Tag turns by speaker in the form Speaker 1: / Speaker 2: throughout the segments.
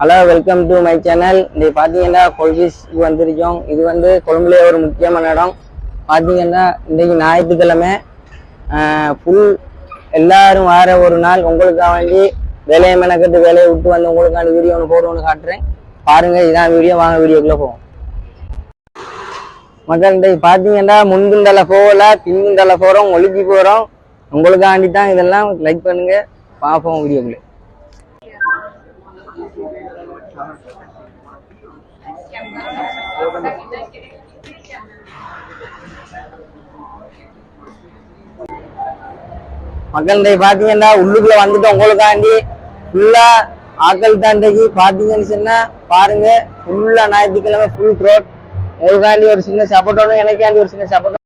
Speaker 1: Hello welcome to my channel இது பார்த்தீங்கன்னா கொல்பிஸ்க்கு வந்திருக்கோம். இது வந்து கொழும்புலேயே ஒரு முக்கியமான இடம். பார்த்தீங்கன்னா இன்றைக்கு ஞாயிற்றுக்கிழமை. ஃபுல் எல்லாரும் வார ஒரு நாள் உங்களுக்காக வேண்டி வேலையை மெனக்கட்டு வேலையை விட்டு வந்து உங்களுக்கான வீடியோ ஒன்று போட்டு ஒன்று காட்டுறேன். பாருங்கள் இதான் வீடியோ வாங்க வீடியோக்குள்ளே போவோம். மக்கள் இன்றைக்கு பார்த்தீங்கன்னா முன்குந்தல போகல பின்குந்தல போகிறோம் ஒழுக்கி போகிறோம் உங்களுக்காண்டி தான் இதெல்லாம் லைக் பண்ணுங்கள் பார்ப்போம் வீடியோக்குள்ளே மக்கள் பாத்தீங்கன்னா பார்த்தீங்கன்னா உள்ளுக்குள்ள வந்துட்டு உங்களுக்காண்டி ஃபுல்லா ஆக்கள் தாண்டைக்கு பார்த்தீங்கன்னு சொன்னா பாருங்க ஃபுல்லா ஞாயிற்றுக்கிழமை ஃபுல் ரோட் உங்களுக்காண்டி ஒரு சின்ன சப்போர்ட்டோட எனக்காண்டி ஒரு சின்ன சப்போர்ட்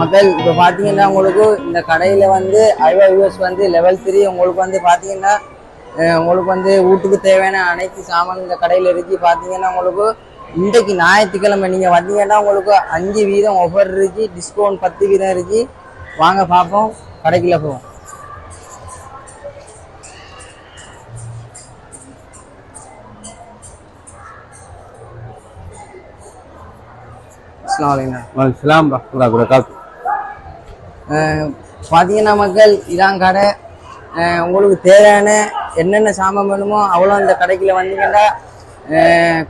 Speaker 1: மக்கள் இப்போ பார்த்தீங்கன்னா உங்களுக்கு இந்த கடையில் வந்து ஐவா வியூஸ் வந்து லெவல் த்ரீ உங்களுக்கு வந்து பார்த்தீங்கன்னா உங்களுக்கு வந்து வீட்டுக்கு தேவையான அனைத்து சாமான் இந்த கடையில் இருக்கு. பார்த்தீங்கன்னா உங்களுக்கு இன்றைக்கு ஞாயிற்றுக்கிழமை நீங்கள் வந்தீங்கன்னா உங்களுக்கு அஞ்சு வீதம் ஆஃபர் இருக்கு டிஸ்கவுண்ட் பத்து வீதம் இருக்கு. வாங்க பார்ப்போம் கடைக்குள்ள போவோம். அஸ்லாம் வலைக்கம்
Speaker 2: வலைக்கம் ரஹ்மத்துல்லாஹி வபரகாத்து
Speaker 1: பார்த்தீங்கன்னா மக்கள் இதான் கடை. உங்களுக்கு தேவையான என்னென்ன சாமான் வேணுமோ அவ்வளோ அந்த கடைக்குள்ள வந்தீங்கன்னா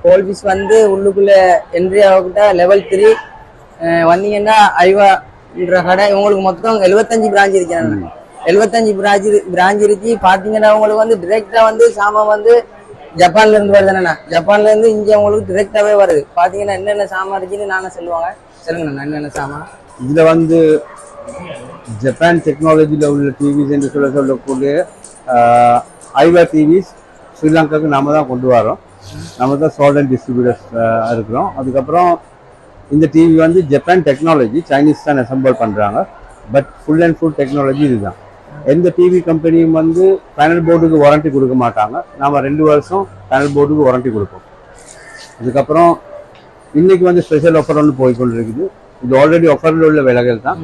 Speaker 1: கோல்பிஸ் வந்து உள்ளுக்குள்ள என்ட்ரி ஆகிட்ட லெவல் த்ரீ வந்தீங்கன்னா ஐவான்ற கடை. உங்களுக்கு மொத்தம் எழுபத்தஞ்சு பிரான்ச் இருக்கிறாங்க. எழுபத்தஞ்சு பிரான்ச் பிரான்ச் இருக்கு. பார்த்தீங்கன்னா உங்களுக்கு வந்து டிரெக்டா வந்து சாமான் வந்து ஜப்பான்ல இருந்து வருதுண்ணா ஜப்பான்ல இருந்து இங்க உங்களுக்கு டிரெக்டாவே வருது. பார்த்தீங்கன்னா என்னென்ன சாமான் இருக்குன்னு நானே சொல்லுவாங்க. சொல்லுங்கண்ணா என்னென்ன சாமான்?
Speaker 2: இதுல வந்து ஜப்பான் டெக்னாலஜியில் உள்ள டிவிஸ் என்று சொல்ல சொல்லக்கூடிய ஐவா டிவிஸ் ஸ்ரீலங்காவுக்கு நாம தான் கொண்டு வரோம். நம்ம தான் சோல்ட் டிஸ்ட்ரிபியூட்டர்ஸ் இருக்கிறோம். அதுக்கப்புறம் இந்த டிவி வந்து ஜப்பான் டெக்னாலஜி சைனீஸ் தான் அசம்பிள் பண்ணுறாங்க but full and full technology இதுதான். எந்த டிவி கம்பெனியும் வந்து பேனல் போர்டுக்கு வாரண்டி கொடுக்க மாட்டாங்க. நாம் ரெண்டு வருஷம் பேனல் போர்டுக்கு வாரண்டி கொடுப்போம். அதுக்கப்புறம் இன்றைக்கி வந்து ஸ்பெஷல் ஆஃபர் ஒன்று போய்கொண்டு இருக்குது இது ஆல்ரெடி ஆஃபரில் உள்ள விலைகள் தான்.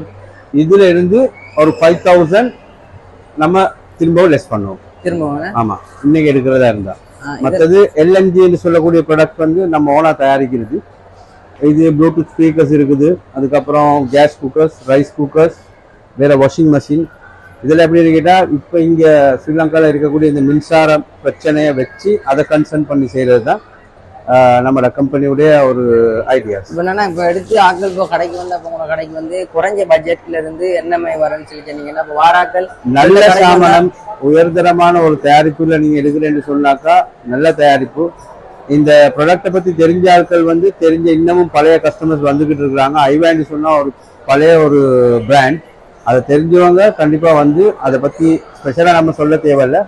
Speaker 2: இதுல இருந்து ஒரு ஃபைவ் தௌசண்ட் நம்ம திரும்பவும் லெஸ் பண்ணுவோம்.
Speaker 1: திரும்பவும்.
Speaker 2: ஆமா. இன்னைக்கு எடுக்கிறதா இருந்தா. மற்றது எல்என்ஜி என்று சொல்லக்கூடிய ப்ராடக்ட் வந்து நம்ம ஓனா தயாரிக்கிறது. இது ப்ளூடூத் ஸ்பீக்கர்ஸ் இருக்குது. அதுக்கப்புறம் கேஸ் குக்கர்ஸ் ரைஸ் குக்கர்ஸ் வேற வாஷிங் மெஷின் இதில் எப்படி கேட்டால் இப்போ இங்கே ஸ்ரீலங்காவில் இருக்கக்கூடிய இந்த மின்சார பிரச்சனையை வச்சு அதை கன்சர்ன் பண்ணி செய்கிறது தான் நம்மளோட கம்பெனியுடைய ஒரு ஐடியாஸ்
Speaker 1: இப்ப என்னன்னா இப்ப எடுத்து ஆட்கள் இப்போ கடைக்கு வந்து அப்ப உங்க கடைக்கு வந்து குறைஞ்ச பட்ஜெட்ல இருந்து என்ன மாதிரி வரும்னு சொல்லி சொன்னீங்கன்னா இப்ப வாராக்கள்
Speaker 2: நல்ல சாமானம் உயர்தரமான ஒரு தயாரிப்புல நீங்க எடுக்கிறேன்னு சொன்னாக்கா நல்ல தயாரிப்பு. இந்த ப்ராடக்ட்டை பத்தி தெரிஞ்ச ஆட்கள் வந்து தெரிஞ்ச இன்னமும் பழைய கஸ்டமர்ஸ் வந்துகிட்டு இருக்கிறாங்க. ஐவேன்னு சொன்னா ஒரு பழைய ஒரு பிராண்ட் அதை தெரிஞ்சவங்க கண்டிப்பா வந்து அதை பத்தி ஸ்பெஷலா நம்ம சொல்ல தேவையில்ல.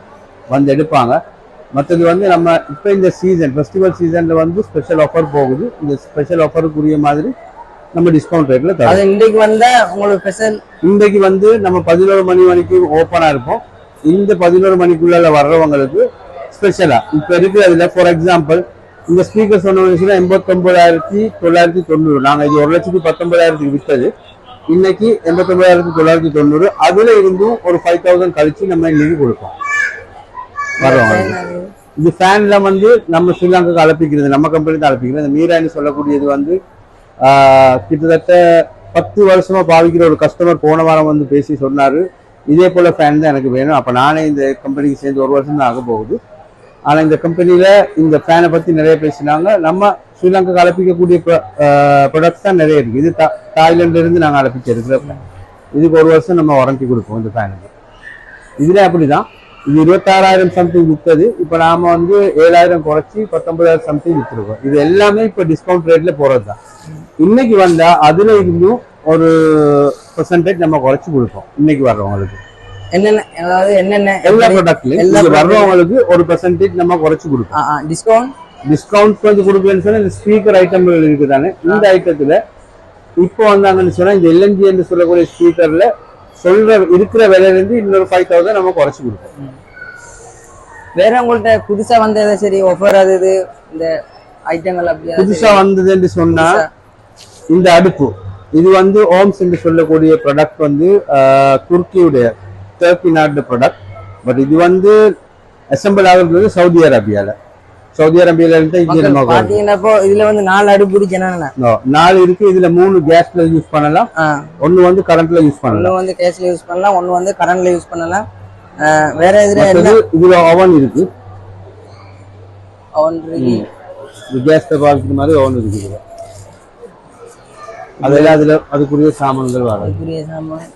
Speaker 2: வந்து எடுப்பாங்க. மற்றது வந்து நம்ம இப்போ இந்த சீசன் ஃபெஸ்டிவல் சீசன்ல வந்து ஸ்பெஷல் ஆஃபர் போகுது. இந்த ஸ்பெஷல் ஆஃபருக்குரிய மாதிரி நம்ம டிஸ்கவுண்ட் ரேட்ல தரோம்.
Speaker 1: அது இன்னைக்கு வந்த உங்களுக்கு ஸ்பெஷல்
Speaker 2: இன்றைக்கு வந்து நம்ம பதினோரு மணி வரைக்கும் ஓப்பனா இருப்போம். இந்த பதினோரு மணிக்குள்ள வர்றவங்களுக்கு ஸ்பெஷலா இப்ப இருக்கு அதுல ஃபார் எக்ஸாம்பிள் இந்த ஸ்பீக்கர் சொன்ன எண்பத்தொன்பதாயிரத்தி தொள்ளாயிரத்தி தொண்ணூறு. நாங்க இது ஒரு லட்சத்தி பத்தொன்பதாயிரத்துக்கு வித்தது. இன்னைக்கு எண்பத்தொன்பதாயிரத்தி தொள்ளாயிரத்தி தொண்ணூறு. அதுல இருந்தும் ஒரு ஃபைவ் தௌசண்ட் கழிச்சு நம்ம இன்னைக்கு கொடுப்போம். வர்றோம். இது ஃபேன்ல வந்து நம்ம ஸ்ரீலங்காக்கு அழைப்பிக்கிறது நம்ம கம்பெனி தான் அழைப்பிக்கிறது. இந்த மீரான்னு சொல்லக்கூடியது வந்து கிட்டத்தட்ட பத்து வருஷமா பாவிக்கிற ஒரு கஸ்டமர் போன வாரம் வந்து பேசி சொன்னாரு. இதே போல ஃபேன் தான் எனக்கு வேணும். அப்போ நானே இந்த கம்பெனிக்கு சேர்ந்து ஒரு வருஷம் தான் ஆக போகுது. ஆனால் இந்த கம்பெனியில் இந்த ஃபேனை பற்றி நிறைய பேசினாங்க. நம்ம ஸ்ரீலங்கா கலப்பிக்கக்கூடிய ப்ராடக்ட்ஸ் தான் நிறைய இருக்குது இது தா- தாய்லாந்துல இருந்து நாங்கள் அலப்பிச்சு இருக்கிற fan. இதுக்கு ஒரு வருஷம் நம்ம வாரண்டி கொடுப்போம் இந்த ஃபேனுக்கு இதுல அப்படிதான். இது இருபத்தாறாயிரம் சம்திங் வித்தது. இப்போ நாம வந்து ஏழாயிரம் குறைச்சி பத்தொன்பதாயிரம் சம்திங் வித்துருக்கோம். இது எல்லாமே இப்போ டிஸ்கவுண்ட் ரேட்ல போறது தான் இன்னைக்கு வந்தா அதுல இருந்தும் ஒரு பெர்சன்டேஜ் நம்ம குறைச்சி கொடுப்போம். இன்னைக்கு வர்றவங்களுக்கு.
Speaker 1: என்னென்ன அதாவது என்னென்ன?
Speaker 2: எல்லா ப்ராடக்ட்லயும்
Speaker 1: எல்லா
Speaker 2: வர்றவங்களுக்கு ஒரு பெர்சன்டேஜ் நம்ம குறைச்சி கொடுப்போம்.
Speaker 1: டிஸ்கவுண்ட்
Speaker 2: டிஸ்கவுண்ட் கொஞ்சம் கொடுக்கலன்னு சொன்னா இந்த ஸ்பீக்கர் ஐட்டங்கள் இருக்குதானே? இந்த ஐட்டத்துல இப்போ வந்தாங்கன்னு சொன்னா இந்த எல்என்ஜி என்று சொல்லக்கூடிய ஸ்பீக்கர்ல சொல்ற இருக்கிற விலையில இருந்து இன்னொரு ஃபைவ் தௌசண்ட் நம்ம குறைச்சு கொடுப்போம்.
Speaker 1: வேற உங்கள்ட்ட புதுசா வந்த ஏதாவது சரி ஆஃபர் அது இது இந்த ஐட்டங்கள் அப்படியா
Speaker 2: புதுசா வந்ததுன்னு சொன்னா இந்த அடுப்பு. இது வந்து ஓம்ஸ் என்று சொல்லக்கூடிய ப்ராடக்ட் வந்து துருக்கியுடைய டர்க்கி நாட்டு ப்ராடக்ட் பட் இது வந்து அசம்பிள் ஆகுறது வந்து சவுதி அரேபியால. சவுதி அரேபியால இருந்து இங்க நம்ம வருது.
Speaker 1: பாத்தீங்கன்னா இப்போ இதுல வந்து நாலு அடுப்பு
Speaker 2: No, நாலு இருக்கு. இதுல மூணு கேஸ்ல யூஸ் பண்ணலாம். ஒன்னு வந்து கரண்ட்ல யூஸ் பண்ணலாம்.
Speaker 1: வந்து கேஸ்ல யூஸ் பண்ணலாம். ஒன்று வந்து கரண்ட்ல யூஸ் பண்ணலாம். வேற இதுல
Speaker 2: மற்றது இதுல ஓவன் இருக்கு. இது கேஸ் பாவிக்கிற மாதிரி ஓவன் இருக்கு அதெல்லாம் அதுல அதுக்குரிய சாமான்கள் வராது
Speaker 1: அதுக்குரிய சாமான்.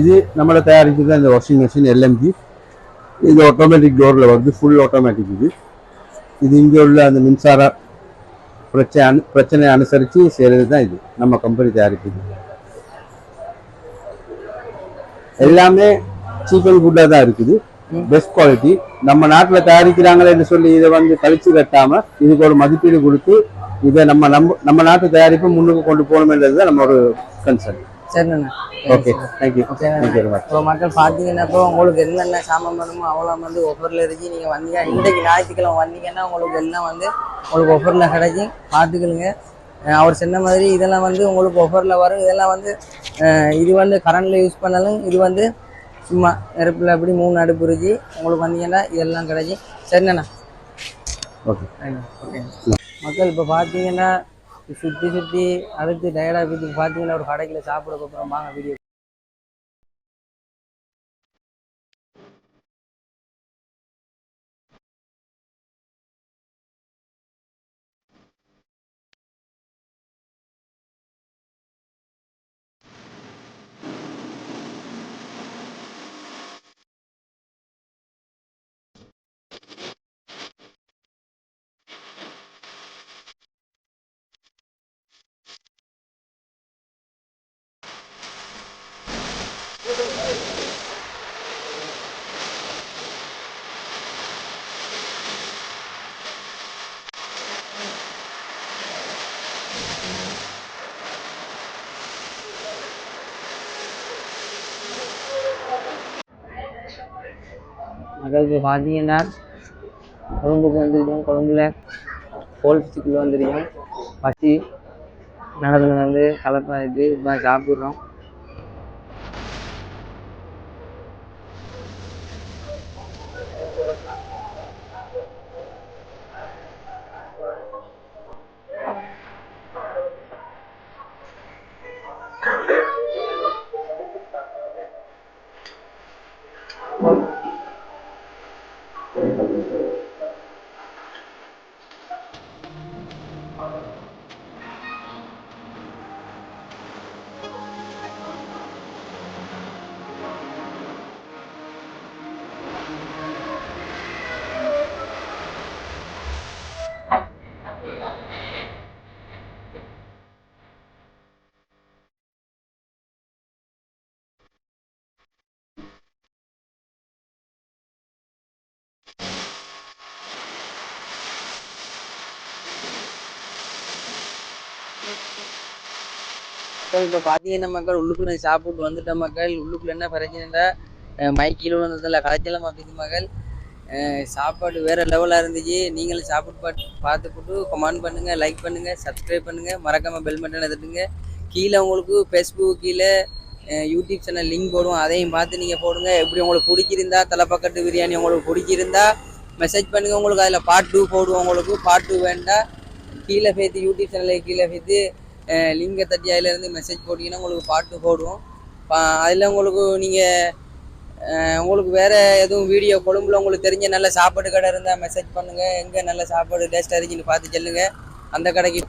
Speaker 2: இது நம்மள தயாரிக்கிறது இந்த வாஷிங் மிஷின் எல்எம்ஜி இது ஆட்டோமேட்டிக் டோரில் வருது ஃபுல் ஆட்டோமேட்டிக் இது. இது இங்கே உள்ள அந்த மின்சார பிரச்சனை அனு- அனுசரித்து செய்கிறது தான் இது. நம்ம கம்பெனி தயாரிக்குது எல்லாமே சீப் அண்ட் குட்டாக தான் இருக்குது. பெஸ்ட் குவாலிட்டி நம்ம நாட்டில் தயாரிக்கிறாங்களேன்னு சொல்லி இதை வந்து கழிச்சு கட்டாமல் இதுக்கு ஒரு மதிப்பீடு கொடுத்து இதை நம்ம நம்ம நம்ம நாட்டு தயாரிப்பை முன்னுக்கு கொண்டு போகணுமென்றது தான் நம்ம ஒரு கன்சர்ன்
Speaker 1: சரிண்ணா
Speaker 2: ஓகே தேங்க்யூ
Speaker 1: இப்போ மக்கள் பார்த்தீங்கன்னா இப்போ உங்களுக்கு என்னென்ன சாமான் வேணுமோ அவ்வளோ வந்து ஒஃபரில் இருக்கு நீங்கள் வந்தீங்க. இன்றைக்கு ஞாயிற்றுக்கிழமை வந்தீங்கன்னா உங்களுக்கு எல்லாம் வந்து உங்களுக்கு ஒஃபரில் கிடைக்கும் பார்த்துக்கலுங்க அவர் சொன்ன மாதிரி இதெல்லாம் வந்து உங்களுக்கு ஒஃபரில் வரும். இதெல்லாம் வந்து இது வந்து கரண்டில் யூஸ் பண்ணாலும் இது வந்து சும்மா நெருப்பில் அப்படி மூணு அடுப்பு இருக்கு. உங்களுக்கு வந்தீங்கன்னா இதெல்லாம் கிடைக்கும் சரிண்ணா.
Speaker 2: ஓகே
Speaker 1: ஓகே மக்கள் இப்போ பார்த்தீங்கன்னா சுற்றி சுற்றி அடுத்து டயர்டாக வீட்டுக்கு பார்த்தீங்கன்னா ஒரு கடைக்குள்ள சாப்பிட போகிறோம் வாங்க வீடியோ அதாவது இப்போ பார்த்தீங்கன்னா கொழும்புக்கு வந்துருக்கோம். கொழும்புல கோல்ஃபிச்சுக்குள்ளே வந்துருக்கோம். பசி நடந்து நடந்து கலப்பாயிட்டு இப்போ சாப்பிட்றோம். Well, மக்கள் இப்போ பார்த்தீங்கன்னா மக்கள் உள்ளுக்குள்ள சாப்பிட்டு வந்துட்ட மக்கள் உள்ளுக்குள்ள என்ன பிரச்சனைடா மைக்கிலும் வந்ததில்ல கலைச்சலம் அப்படின்னு மக்கள். சாப்பாடு வேற லெவலாக இருந்துச்சு. நீங்களும் சாப்பிட்டு பார்த்து பார்த்துக்கிட்டு கமெண்ட் பண்ணுங்க லைக் பண்ணுங்க சப்ஸ்கிரைப் பண்ணுங்க. மறக்காமல் பெல் பட்டன் தட்டுங்க. கீழே உங்களுக்கு ஃபேஸ்புக் கீழே யூடியூப் சேனல் லிங்க் போடுவோம். அதையும் பார்த்து நீங்கள் போடுங்க. எப்படி உங்களுக்கு பிடிச்சிருந்தா தலைப்பக்கட்டு பிரியாணி உங்களுக்கு பிடிச்சிருந்தா மெசேஜ் பண்ணுங்கள் உங்களுக்கு அதில் பார்ட் டூ போடுவோம். உங்களுக்கு பார்ட் டூ வேண்டாம் கீழே சேர்த்து யூடியூப் சேனலுக்கு கீழே சேர்த்து லிங்கை தட்டி அதில் மெசேஜ் போட்டிங்கன்னா உங்களுக்கு பாட்டு போடுவோம். அதில் உங்களுக்கு நீங்கள் உங்களுக்கு வேறு எதுவும் வீடியோ கொழும்புல உங்களுக்கு தெரிஞ்ச நல்ல சாப்பாடு கடை இருந்தால் மெசேஜ் பண்ணுங்கள் எங்கே நல்ல சாப்பாடு டேஸ்ட்டாக இருக்குன்னு பார்த்து சொல்லுங்கள் அந்த கடைக்கு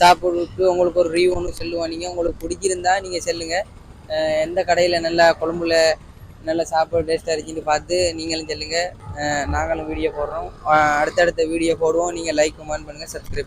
Speaker 1: சாப்பிட்டு உங்களுக்கு ஒரு ரிவ்யூ ஒன்று சொல்லுவோம். நீங்கள் உங்களுக்கு பிடிச்சிருந்தா நீங்கள் சொல்லுங்கள் எந்த கடையில் நல்லா கொழம்புல நல்ல சாப்பாடு டேஸ்ட்டாக இருந்துச்சுன்னு பார்த்து நீங்களும் சொல்லுங்கள் நாங்களும் வீடியோ போடுறோம். அடுத்தடுத்த வீடியோ போடுவோம். நீங்கள் லைக் கமெண்ட் பண்ணுங்கள் சப்ஸ்கிரைப்